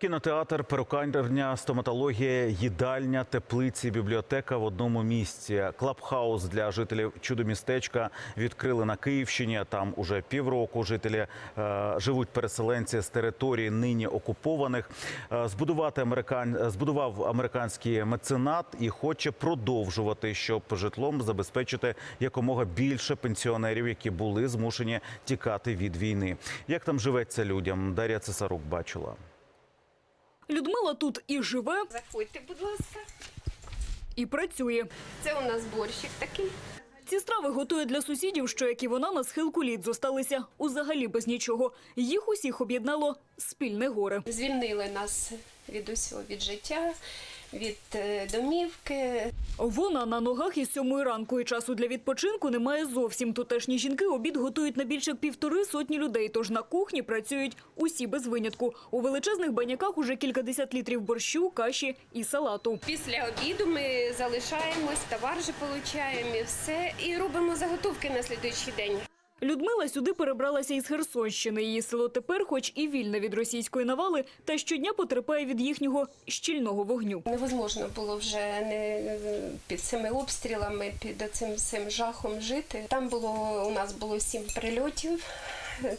Кінотеатр, перукарня, стоматологія, їдальня, теплиці, бібліотека в одному місці. Клабхаус для жителів чудомістечка відкрили на Київщині. Там уже півроку жителі е, живуть переселенці з території нині окупованих. Е, збудувати американ... збудував американський меценат і хоче продовжувати, щоб житлом забезпечити якомога більше пенсіонерів, які були змушені тікати від війни. Як там живеться людям? Дар'я Цесарук бачила. Людмила тут і живе, Заходьте, будь ласка. і працює. Це у нас борщик такий. Ці страви готує для сусідів, що як і вона на схилку літ зосталися узагалі без нічого. Їх усіх об'єднало спільне горе. Звільнили нас від усього, від життя, від е, домівки. Вона на ногах із сьомої ранку і часу для відпочинку немає зовсім. Тутешні жінки обід готують на більше півтори сотні людей. Тож на кухні працюють усі без винятку. У величезних баняках уже кількадесят літрів борщу, каші і салату. Після обіду ми залишаємось, товар же получаємо і все. І робимо заготовки на слідуючий день. Людмила сюди перебралася із Херсонщини. Її село тепер, хоч і вільне від російської навали, та щодня потерпає від їхнього щільного вогню. Невозможно було вже не під цими обстрілами, під цим цим жахом жити. Там було у нас було сім прильотів.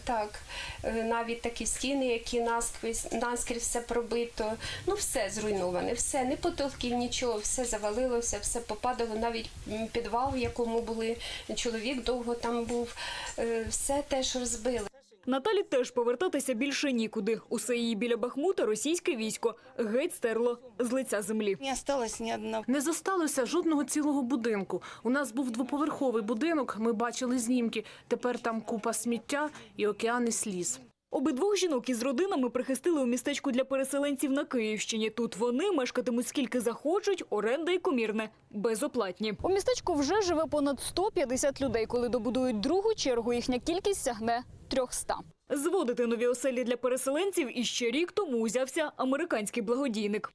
Так, е, навіть такі стіни, які наскрізь, наскрізь все пробито. Ну, все зруйноване, все, не потолків, нічого, все завалилося, все попадало, навіть підвал, в якому були чоловік довго там був, е, все теж розбили. Наталі теж повертатися більше нікуди. Усе її біля Бахмута російське військо геть стерло з лиця землі. Не осталось ни одного. Не зосталося жодного цілого будинку. У нас був двоповерховий будинок, ми бачили знімки. Тепер там купа сміття і океани сліз. Обидвох жінок із родинами прихистили у містечку для переселенців на Київщині. Тут вони мешкатимуть скільки захочуть, оренда і комірне безоплатні. У містечку вже живе понад 150 людей. Коли добудують другу чергу, їхня кількість сягне 300. Зводити нові оселі для переселенців іще рік тому узявся американський благодійник.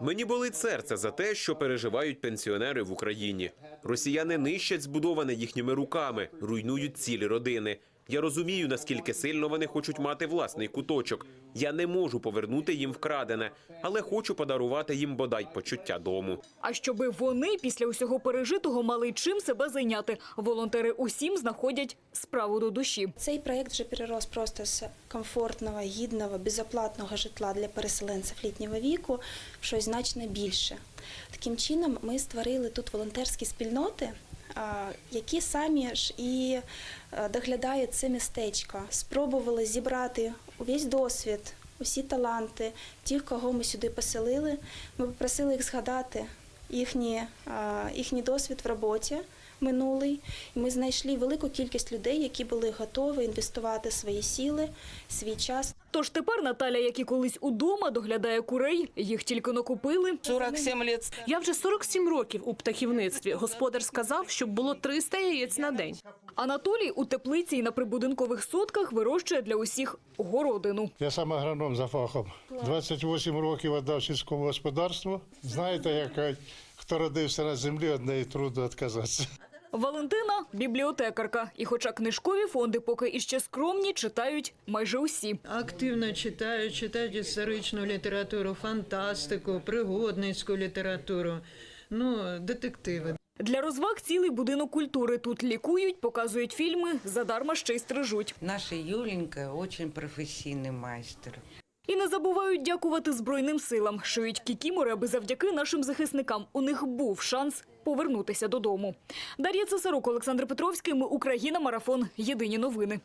Мені болить серце за те, що переживають пенсіонери в Україні. Росіяни нищать збудоване їхніми руками, руйнують цілі родини. Я розумію, наскільки сильно вони хочуть мати власний куточок. Я не можу повернути їм вкрадене, але хочу подарувати їм бодай почуття дому. А щоби вони після усього пережитого мали чим себе зайняти, волонтери усім знаходять справу до душі. Цей проект вже перерос просто з комфортного, гідного, безоплатного житла для переселенців літнього віку в щось значно більше. Таким чином, ми створили тут волонтерські спільноти, які самі ж і е, доглядають це містечко. Спробували зібрати увесь досвід, усі таланти тих, кого ми сюди поселили. Ми попросили їх згадати їхні, їхній досвід в роботі минулий. Ми знайшли велику кількість людей, які були готові інвестувати свої сили, свій час. Тож тепер Наталя, як і колись удома, доглядає курей. Їх тільки накупили. 47 лет. Я вже 47 років у птахівництві. Господар сказав, щоб було 300 яєць на день. Анатолій у теплиці і на прибудинкових сотках вирощує для усіх городину. Я сам агроном за фахом. 28 років віддав сільському господарству. Знаєте, як хто родився на землі, від неї трудно відказатися. Валентина бібліотекарка. І хоча книжкові фонди поки іще скромні, читають майже усі. Активно читають, читають історичну літературу, фантастику, пригодницьку літературу, ну, детективи. Для розваг цілий будинок культури. Тут лікують, показують фільми, задарма ще й стрижуть. Наша Юленька очень професійний майстер. І не забувають дякувати Збройним силам. Шиють кікімори, аби завдяки нашим захисникам у них був шанс повернутися додому. Дар'я Цесарук, Олександр Петровський. Ми Україна. Марафон. Єдині новини.